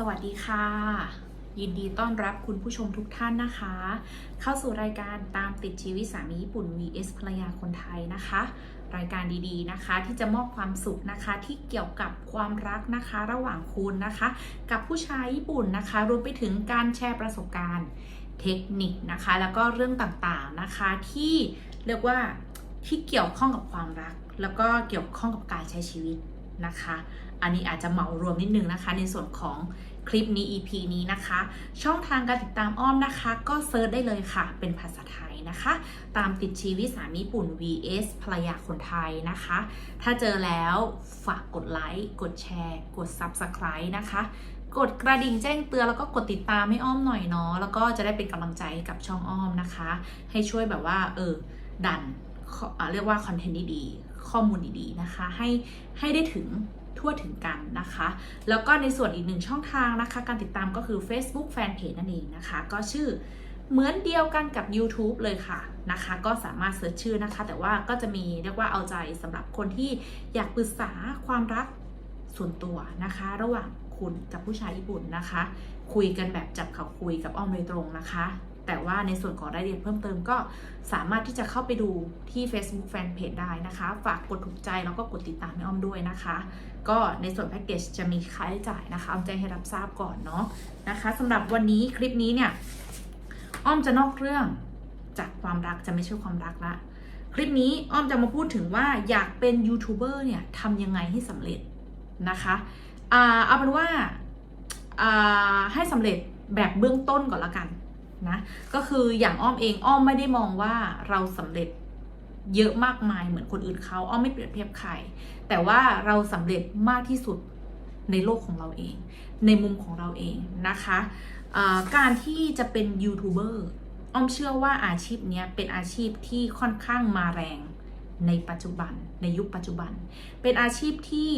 สวัสดีค่ะ ยินดีต้อนรับคุณผู้ชมทุกท่านนะคะ เข้าสู่รายการตามติดชีวิตสามีญี่ปุ่น vs ภรรยาคนไทยนะคะ รายการดีๆนะคะ ที่จะมอบความสุขนะคะที่เกี่ยวกับความรักนะคะ ระหว่างคุณนะคะ กับผู้ชายญี่ปุ่นนะคะ รวมไปถึงการแชร์ประสบการณ์ เทคนิคนะคะ แล้วก็เรื่องต่างๆนะคะที่เรียกว่าที่เกี่ยวข้องกับความรัก แล้วก็เกี่ยวข้องกับการใช้ชีวิต นะคะ อันนี้อาจจะเหมารวมนิดนึงนะคะ ในส่วนของคลิปนี้ EP นี้นะคะ ช่องทางการติดตามอ้อมนะคะ ก็เซิร์ชได้เลยค่ะ เป็นภาษาไทยนะคะ ตามติดชีวิตสามีญี่ปุ่น vs ภรรยาคนไทยนะคะ ถ้าเจอแล้วฝากกดไลค์ กดแชร์ กด Subscribe นะคะ กดกระดิ่งแจ้งเตือนแล้วก็กดติดตามให้อ้อมหน่อยเนาะ แล้วก็จะได้เป็นกำลังใจใกับช่องอ้อมนะคะ ให้ช่วยแบบว่า เออ ดันเรียกว่าคอนเทนต์ดีๆ ข้อมูลดีๆนะคะ ให้ให้ได้ถึงทั่วถึงกันนะคะ แล้วก็ในส่วนอีกหนึ่งช่องทางนะคะ การติดตามก็คือ Facebook Fanpage นั่นเองนะคะ ก็ชื่อเหมือนเดียวกันกับ YouTube เลยค่ะนะคะ ก็สามารถเสิร์ชชื่อนะคะ แต่ว่าก็จะมีเรียกว่าเอาใจสำหรับคนที่อยากปรึกษาความรักส่วนตัวนะคะ ระหว่างคุณกับผู้ชายญี่ปุ่นนะคะ คุยกันแบบจับเขาคุยกับอ้อมโดยตรงนะคะ แต่ว่าในส่วนของรายละเอียดเพิ่มเติมก็สามารถที่จะเข้าไปดูที่ Facebook Fanpage ได้นะคะ ฝากกดถูกใจแล้วก็กดติดตามให้อ้อมด้วยนะคะ ก็ในส่วนแพ็กเกจจะมีค่าใช้จ่ายนะคะอ้อมจ้งให้รับทราบก่อนเนาะนะคะสำหรับวันนี้คลิปนี้เนี่ยอ้อมจะนอกเรื่องจากความรักจะไม่ใช่ความรักละคลิปนี้อ้อมจะมาพูดถึงว่าอยากเป็นยูทูบเบอร์เนี่ยทำยังไงให้สำเร็จนะคะเอาเป็นว่าให้สำเร็จแบบเบื้องต้นก่อนละกัน นะก็คืออย่างอ้อมเองอ้อมไม่ได้มองว่าเราสำเร็จเยอะมากมายเหมือนคนอื่นเขาอ้อมไม่เปรียบเทียบใครแต่ว่าเราสำเร็จมากที่สุดในโลกของเราเอง ในมุมของเราเองนะคะการที่จะเป็นยูทูบเบอร์อ้อมเชื่อว่าอาชีพนี้เป็นอาชีพที่ค่อนข้างมาแรงในปัจจุบันในยุคปัจจุบัน เป็นอาชีพที่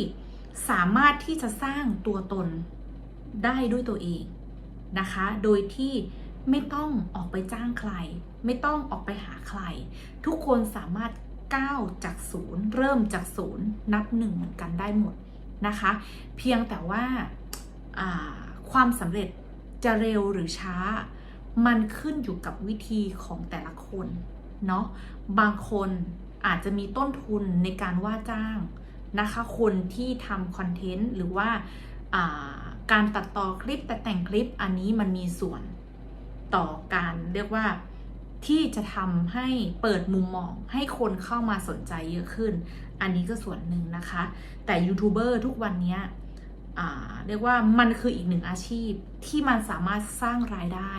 สามารถที่จะสร้างตัวตนได้ด้วยตัวเองนะคะ โดยที่ ไม่ต้องออกไปจ้างใคร ไม่ต้องออกไปหาใคร ทุกคนสามารถก้าวจากศูนย์เริ่มจากศูนย์นับหนึ่งเหมือนกันได้หมดนะคะ เพียงแต่ว่าาความสำเร็จจะเร็วหรือช้า มันขึ้นอยู่กับวิธีของแต่ละคนเนาะบางคนอาจจะมีต้นทุนในการว่าจ้างนะคะ คนที่ทำคอนเทนต์หรือว่าอาการตัดต่อคลิปแต่แต่งคลิปอันนี้มันมีส่วน ต่อการเรียกว่าที่จะทำให้เปิดมุมมองให้คนเข้ามาสนใจเยอะขึ้น อันนี้ก็ส่วนหนึ่งนะคะ แต่ยูทูบเบอร์ทุกวันนี้เรียกว่ามันคืออีกหนึ่งอาชีพที่มันสามารถสร้างรายได้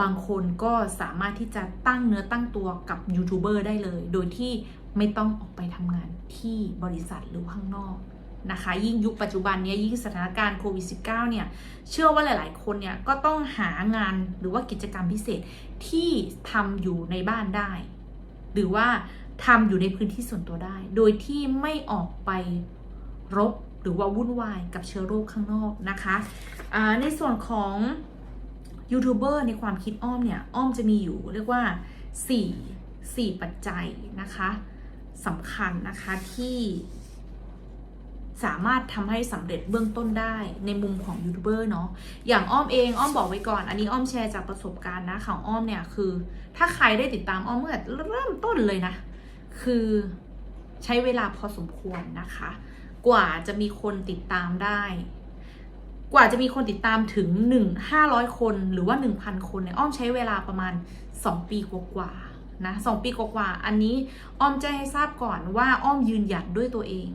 บางคนก็สามารถที่จะตั้งเนื้อตั้งตัวกับยูทูบเบอร์ได้เลย โดยที่ไม่ต้องออกไปทำงานที่บริษัทหรือข้างนอก นะคะ ยิ่งยุคปัจจุบันนี้ยิ่งสถานการณ์โควิด -19 เนี่ย เชื่อว่าหลาย ๆ คนเนี่ยก็ต้องหางานหรือว่ากิจกรรมพิเศษที่ทำอยู่ในบ้านได้ หรือว่าทำอยู่ในพื้นที่ส่วนตัวได้ โดยที่ไม่ออกไปรบหรือว่าวุ่นวายกับเชื้อโรคข้างนอกนะคะในส่วนของยูทูบเบอร์ในความคิดอ้อมเนี่ย อ้อมจะมีอยู่เรียกว่า 4 4 ปัจจัยนะคะสำคัญนะคะที่ สามารถทำให้สำเร็จเบื้องต้นได้ในมุมของยูทูบเบอร์เนาะอย่างอ้อมเองอ้อมบอกไว้ก่อน อันนี้อ้อมแชร์จากประสบการณ์นะของอ้อมเนี่ยคือ ถ้าใครได้ติดตามอ้อมเมื่อเริ่มต้นเลยนะ คือใช้เวลาพอสมควรนะคะ กว่าจะมีคนติดตามได้ กว่าจะมีคนติดตามถึง 1 500 คนหรือว่า 1,000 คนเนี่ยอ้อมใช้เวลาประมาณ 2 ปีกว่าๆนะสปีกว่าๆอันนี้อ้อมแจ้งให้ทราบก่อนว่าอ้อมยืนหยัดด้วยตัวเอง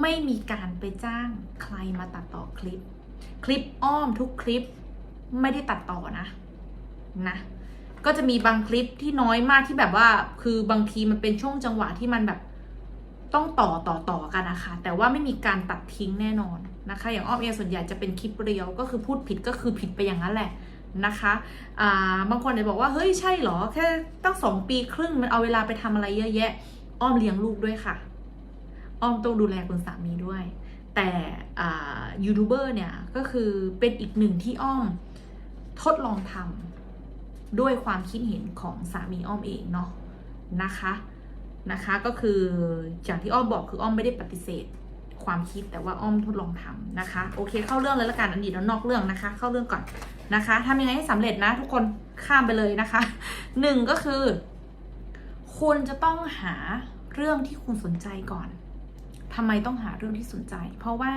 ไม่มีการไปจ้างใครมาตัดต่อคลิป คลิปอ้อมทุกคลิปไม่ได้ตัดต่อนะนะก็จะมีบางคลิปที่น้อยมากที่แบบว่า คือบางทีมันเป็นช่วงจังหวะที่มันแบบต้องต่อต่อต่อกันนะคะ แต่ว่าไม่มีการตัดทิ้งแน่นอนนะคะ อย่างอ้อมเองส่วนใหญ่จะเป็นคลิปเรียวก็คือพูดผิดก็คือผิดไปอย่างนั้นแหละนะคะอ่าบางคนเนี่ยบอกว่าเฮ้ยใช่เหรอ แค่ตั้งสองปีครึ่งมันเอาเวลาไปทำอะไรเยอะแยะ อ้อมเลี้ยงลูกด้วยค่ะ อ้อมต้องดูแลคุณสามีด้วย แต่ยูทูบเบอร์เนี่ยก็คือเป็นอีกหนึ่งที่อ้อมทดลองทำด้วยความคิดเห็นของสามีอ้อมเองเนาะนะคะนะคะก็คืออย่างที่อ้อมบอกคืออ้อมไม่ได้ปฏิเสธความคิดแต่ว่าอ้อมทดลองทำนะคะ โอเค เข้าเรื่องเลยละกันอันนี้แล้วนอกเรื่องนะคะ เข้าเรื่องก่อนนะคะทำยังไงให้สำเร็จนะ ทุกคนข้ามไปเลยนะคะหนึ่งก็คือ คุณจะต้องหาเรื่องที่คุณสนใจก่อน ทำไมต้องหาเรื่องที่สนใจ เพราะว่า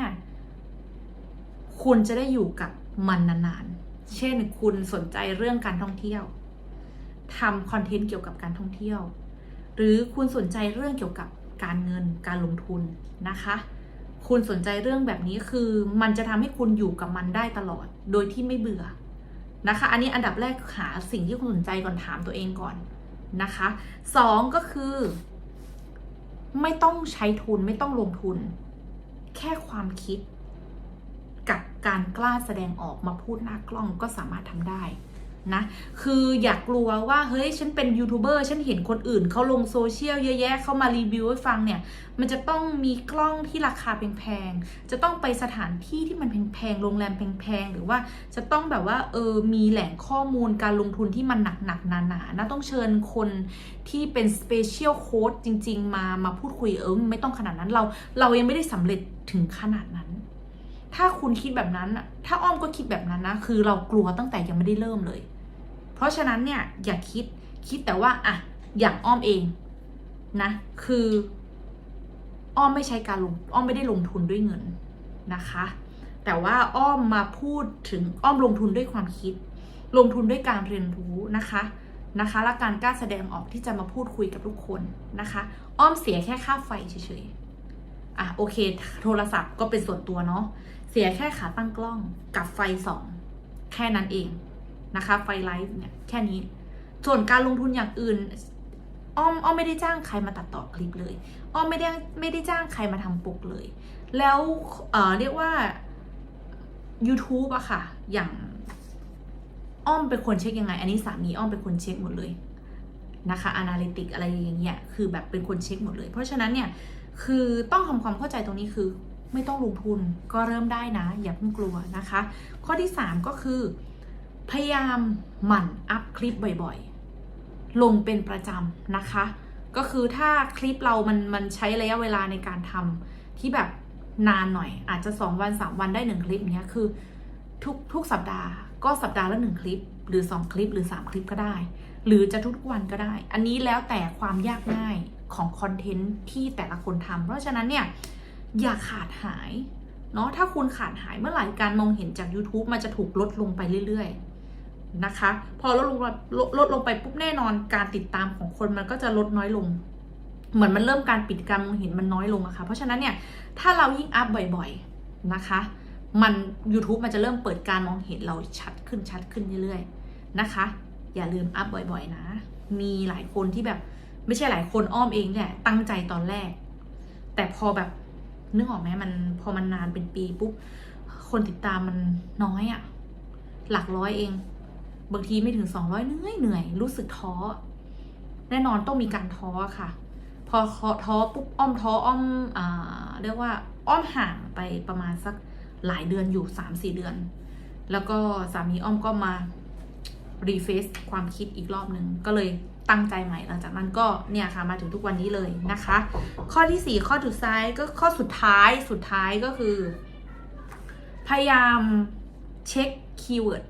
คุณจะได้อยู่กับมันนานๆ เช่นคุณสนใจเรื่องการท่องเที่ยวทำคอนเทนต์เกี่ยวกับการท่องเที่ยว หรือคุณสนใจเรื่องเกี่ยวกับการเงินการลงทุนนะคะ คุณสนใจเรื่องแบบนี้คือมันจะทำให้คุณอยู่กับมันได้ตลอด โดยที่ไม่เบื่อนะคะ อันนี้อันดับแรกหาสิ่งที่คุณสนใจก่อนถามตัวเองก่อนนะคะสองก็คือ ไม่ต้องใช้ทุนไม่ต้องลงทุน แค่ความคิด กับการกล้าแสดงออกมาพูดหน้ากล้องก็สามารถทำได้ นะคืออยากกลัวว่าเฮ้ยฉันเป็นยูทูบเบอร์ฉันเห็นคนอื่นเขาลงโซเชียลเยอะแยะเขามารีวิวให้ฟังเนี่ย มันจะต้องมีกล้องที่ราคาแพงๆ จะต้องไปสถานที่ที่มันแพงๆ โรงแรมแพงๆ หรือว่าจะต้องแบบว่าเออมีแหล่งข้อมูลการลงทุนที่มันหนักๆหนาๆนะต้องเชิญคนที่เป็นสเปเชียลโค้ดจริง ๆ มามาพูดคุยเออไม่ต้องขนาดนั้นเรา เรายังไม่ได้สำเร็จถึงขนาดนั้น ถ้าคุณคิดแบบนั้น ถ้าอ้อมก็คิดแบบนั้นนะ คือเรากลัวตั้งแต่ยังไม่ได้เริ่มเลย เพราะฉะนั้นเนี่ยอย่าคิด คิดแต่ว่าอะอย่างอ้อมเองนะ คือ อ้อมไม่ใช้การลง อ้อมไม่ได้ลงทุนด้วยเงินนะคะ แต่ว่าอ้อมมาพูดถึงอ้อมลงทุนด้วยความคิด ลงทุนด้วยการเรียนรู้นะคะ นะคะ และการกล้าแสดงออกที่จะมาพูดคุยกับทุกคนนะคะ อ้อมเสียแค่ค่าไฟเฉยๆอะโอเค โทรศัพท์ก็เป็นส่วนตัวเนาะ เสียแค่ขาตั้งกล้องกับไฟสองแค่นั้นเองนะคะ ไฟไลฟ์เนี่ยแค่นี้ ส่วนการลงทุนอย่างอื่น อ้อมอ้อมไม่ได้จ้างใครมาตัดต่อคลิปเลย อ้อมไม่ได้ไม่ได้จ้างใครมาทำปกเลย แล้วเออเรียกว่า YouTube อะค่ะ อย่างอ้อมเป็นคนเช็คยังไง อันนี้สามีอ้อมเป็นคนเช็คหมดเลยนะคะอนาลิติกอะไรอย่างเงี้ยคือแบบเป็นคนเช็คหมดเลย เพราะฉะนั้นเนี่ยคือต้องทำความเข้าใจตรงนี้คือ ไม่ต้องลงทุนก็เริ่มได้นะ อย่าเพิ่งกลัวนะคะ ข้อที่ 3 ก็คือ พยายามหมั่นอัพคลิปบ่อยๆ ลงเป็นประจำนะคะ ก็คือถ้าคลิปเรามันมันใช้ระยะเวลาในการทำที่แบบนานหน่อย อาจจะ 2 วัน 3 วันได้ 1 คลิปเนี้ยคือทุกทุกสัปดาห์ก็สัปดาห์ละ 1 คลิป หรือ 2 คลิปหรือ 3 คลิปก็ได้ หรือจะทุกวันก็ได้ อันนี้แล้วแต่ความยากง่ายของคอนเทนต์ที่แต่ละคนทำเพราะฉะนั้นเนี่ย อย่าขาดหายเนาะถ้าคุณขาดหายเมื่อไหร่การมองเห็นจาก YouTube มันจะถูกลดลงไปเรื่อยๆนะคะ พอลดลงลดลดลงไปปุ๊บแน่นอนการติดตามของคนมันก็จะลดน้อยลง เหมือนมันเริ่มการปิดการมองเห็นมันน้อยลงอะคะ่ะเพราะฉะนั้นเนี่ยถ้าเรายิ่งอัพบ่อยๆนะคะ มัน YouTube มันจะเริ่มเปิดการมองเห็นเราชัดขึ้นชัดขึ้นเรื่อยๆนะคะ อย่าลืมอัพบ่อยๆนะ มีหลายคนที่แบบไม่ใช่หลายคนอ้อมเองเนี่ยตั้งใจตอนแรก แต่พอแบบ นึกออกไหมมันพอมันนานเป็นปีปุ๊บคนติดตามมันน้อยอะ่ะ หลักร้อยเอง บางทีไม่ถึงสองร้อยเหนื่อยเหนื่อย รู้สึกท้อ แน่นอนต้องมีการท้อค่ะ พอท้อปุ๊บอ้อมท้ออ้อมอ่าเรียกว่าอ้อมห่างไปประมาณสักหลายเดือนอยู่สามสี่เดือน แล้วก็สามีอ้อมก็มารีเฟซความคิดอีกรอบหนึ่งก็เลย ตั้งใจใหม่หลังจากนั้นก็เนี่ยค่ะมาถึงทุกวันนี้เลยนะคะ ข้อที่ 4 ข้อสุดท้ายก็ข้อสุดท้ายสุดท้ายก็คือ พยายามเช็คคีย์เวิร์ด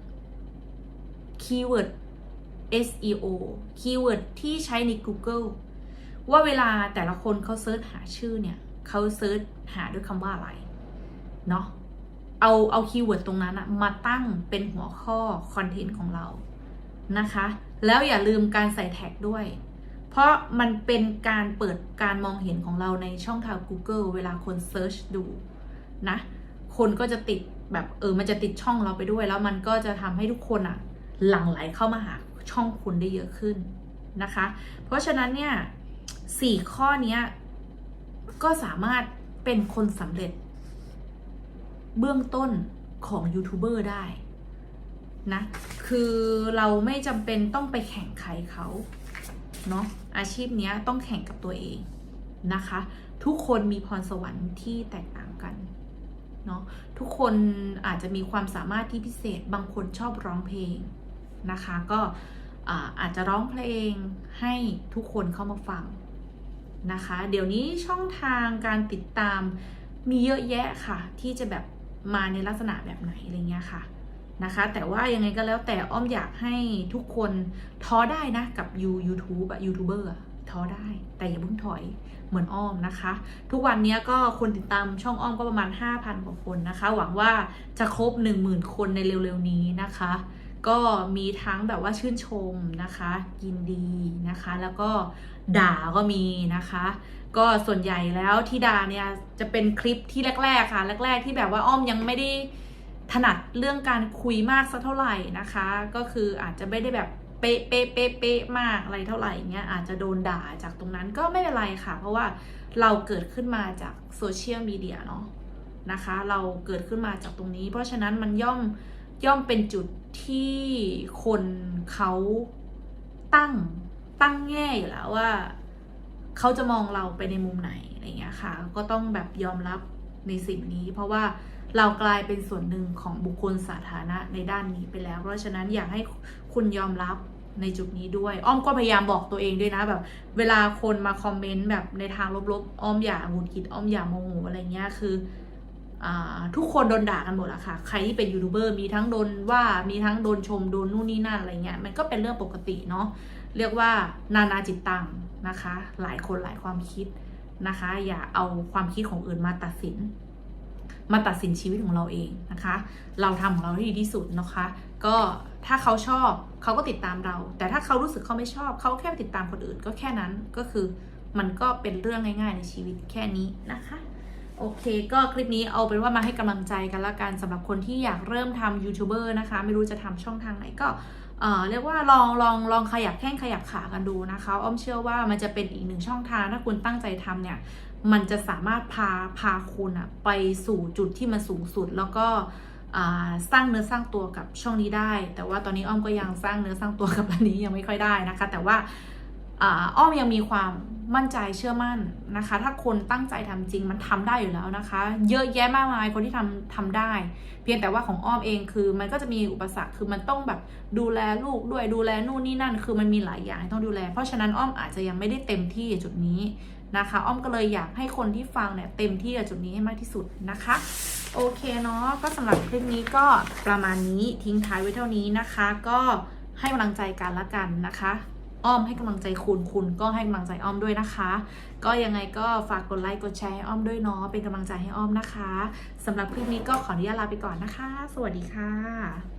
คีย์เวิร์ด SEO คีย์เวิร์ดที่ใช้ใน Google ว่าเวลาแต่ละคนเขาเซิร์ชหาชื่อเนี่ยเขาเซิร์ชหาด้วยคำว่าอะไรเนาะเอาเอาคีย์เวิร์ดตรงนั้นอะมาตั้งเป็นหัวข้อคอนเทนต์ของเรานะคะ แล้วอย่าลืมการใส่แท็กด้วย เพราะมันเป็นการเปิดการมองเห็นของเราในช่องทาง Google เวลาคนเซิร์ชดูนะ คนก็จะติดแบบเออมันจะติดช่องเราไปด้วย แล้วมันก็จะทำให้ทุกคนอะหลั่งไหลเข้ามาหาช่องคุณได้เยอะขึ้นนะคะ เพราะฉะนั้นเนี่ยสี่ข้อนี้ก็สามารถเป็นคนสำเร็จ เบื้องต้นของยูทูบเบอร์ได้ นะ คือเราไม่จำเป็นต้องไปแข่งใครเขาเนาะอาชีพนี้ต้องแข่งกับตัวเองนะคะ ทุกคนมีพรสวรรค์ที่แตกต่างกันเนาะทุกคนอาจจะมีความสามารถที่พิเศษบางคนชอบร้องเพลงนะคะ ก็อาจจะร้องเพลงให้ทุกคนเข้ามาฟังนะคะ เดี๋ยวนี้ช่องทางการติดตามมีเยอะแยะค่ะ ที่จะแบบมาในลักษณะแบบไหนอะไรเงี้ยค่ะ นะคะ แต่ว่ายังไงก็แล้วแต่อ้อมอยากให้ทุกคนท้อได้นะ กับยูยูทูบอะยูทูบเบอร์ท้อได้ แต่อย่าเพิ่งถอยเหมือนอ้อมนะคะ ทุกวันนี้ก็คนติดตามช่องอ้อมก็ประมาณ 5,000 กว่าคนนะคะ หวังว่าจะครบ 10,000 คนในเร็วๆนี้นะคะ ก็มีทั้งแบบว่าชื่นชมนะคะ ยินดีนะคะ แล้วก็ด่าก็มีนะคะ ก็ส่วนใหญ่แล้วที่ด่าเนี่ยจะเป็นคลิปที่แรก ๆ ค่ะ แรก ๆ ที่แบบว่าอ้อมยังไม่ได้ ถนัดเรื่องการคุยมากสักเท่าไหร่นะคะ ก็คืออาจจะไม่ได้แบบเป๊ะเป๊ะเป๊ะเป๊ะมากอะไรเท่าไหร่เงี้ยอาจจะโดนด่าจากตรงนั้นก็ไม่เป็นไรค่ะ เพราะว่าเราเกิดขึ้นมาจากโซเชียลมีเดียเนาะนะคะ เราเกิดขึ้นมาจากตรงนี้ เพราะฉะนั้นมันย่อมย่อมเป็นจุดที่คนเขาตั้งตั้งแง่อยู่แล้วว่าเขาจะมองเราไปในมุมไหนอะไรเงี้ยค่ะ ก็ต้องแบบยอมรับในสิ่งนี้ เพราะว่า เรากลายเป็นส่วนหนึ่งของบุคคลสาธารณะในด้านนี้ไปแล้ว เพราะฉะนั้นอยากให้คุณยอมรับในจุดนี้ด้วย อ้อมก็พยายามบอกตัวเองด้วยนะแบบ เวลาคนมาคอมเมนต์แบบในทางลบๆ อ้อมอย่าหงุดหงิดอ้อมอย่าโมโหอะไรเงี้ยคือทุกคนโดนด่ากันหมดอะค่ะ ใครที่เป็นยูทูบเบอร์มีทั้งโดนว่ามีทั้งโดนชมโดนนู่นนี่นั่นอะไรเงี้ยมันก็เป็นเรื่องปกติเนาะเรียกว่านานาจิตตังนะคะ หลายคนหลายความคิดนะคะ อย่าเอาความคิดของอื่นมาตัดสิน มาตัดสินชีวิตของเราเองนะคะ เราทำของเราให้ดีที่สุดนะคะ ก็ถ้าเขาชอบเขาก็ติดตามเรา แต่ถ้าเขารู้สึกเขาไม่ชอบเขาแค่ติดตามคนอื่นก็แค่นั้นก็คือมันก็เป็นเรื่องง่าย ๆ ในชีวิตแค่นี้นะคะโอเค ก็คลิปนี้เอาเป็นว่ามาให้กำลังใจกันละกันสำหรับคนที่อยากเริ่มทำยูทูบเบอร์นะคะ ไม่รู้จะทำช่องทางไหนก็ เอ่อเรียกว่าลองลองลองขยับแข้งขยับขากันดูนะคะอ้อมเชื่อว่ามันจะเป็นอีกหนึ่งช่องทางถ้าคุณตั้งใจทำเนี่ยมันจะสามารถพาพาคุณอะไปสู่จุดที่มันสูงสุดแล้วก็สร้างเนื้อสร้างตัวกับช่องนี้ได้ แต่ว่าตอนนี้อ้อมก็ยังสร้างเนื้อสร้างตัวกับอันนี้ยังไม่ค่อยได้นะคะ แต่ว่า อ้อมยังมีความมั่นใจเชื่อมั่นนะคะ ถ้าคนตั้งใจทำจริงมันทำได้อยู่แล้วนะคะ เยอะแยะมากมายคนที่ทำทำได้ เพียงแต่ว่าของอ้อมเองคือ มันก็จะมีอุปสรรคคือมันต้องแบบดูแลลูกด้วยดูแลนู่นนี่นั่น คือมันมีหลายอย่างต้องดูแล เพราะฉะนั้นอ้อมอาจจะยังไม่ได้เต็มที่จุดนี้นะคะ อ้อมก็เลยอยากให้คนที่ฟังเนี่ยเต็มที่กับจุดนี้ให้มากที่สุดนะคะ โอเคเนาะก็สำหรับคลิปนี้ก็ประมาณนี้ทิ้งท้ายไว้เท่านี้นะคะ ก็ให้กำลังใจกันละกันนะคะ อ้อมให้กำลังใจคุณคุณก็ให้กำลังใจอ้อมด้วยนะคะ ก็ยังไงก็ฝากกดไลค์กดแชร์ให้อ้อมด้วยเนาะเป็นกำลังใจให้อ้อมนะคะสำหรับคลิปนี้ก็ขออนุญาตลาไปก่อนนะคะ สวัสดีค่ะ